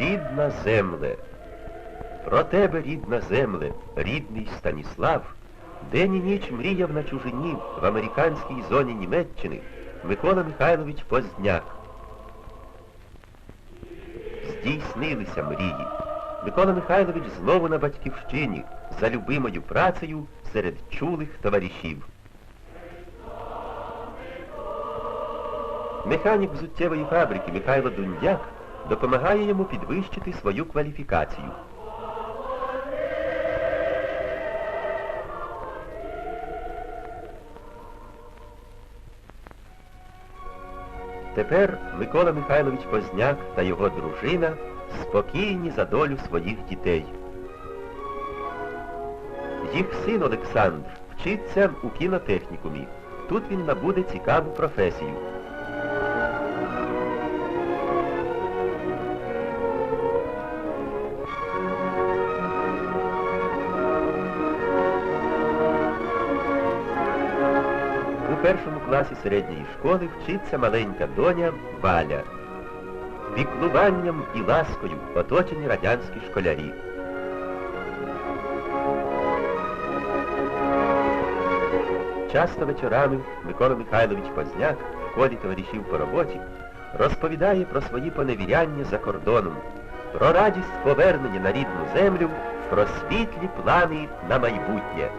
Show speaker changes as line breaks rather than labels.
рідна земле. Про тебе, рідна земле, рідний Станіслав, день і ніч мріяв на чужині в американській зоні Німеччини Микола Михайлович Поздняк. Здійснилися мрії. Микола Михайлович знову на батьківщині, за любимою працею серед чулих товаришів. Механік взуттєвої фабрики Михайло Дундяк допомагає йому підвищити свою кваліфікацію. Тепер Микола Михайлович Позняк та його дружина спокійні за долю своїх дітей. Їх син Олександр вчиться у кінотехнікумі. Тут він набуде цікаву професію. Першому класі середньої школи вчиться маленька доня Валя. Піклуванням і ласкою оточені радянські школярі. Часто вечорами Микола Михайлович Позняк в колі товаришів по роботі розповідає про свої поневіряння за кордоном, про радість повернення на рідну землю, про світлі плани на майбутнє.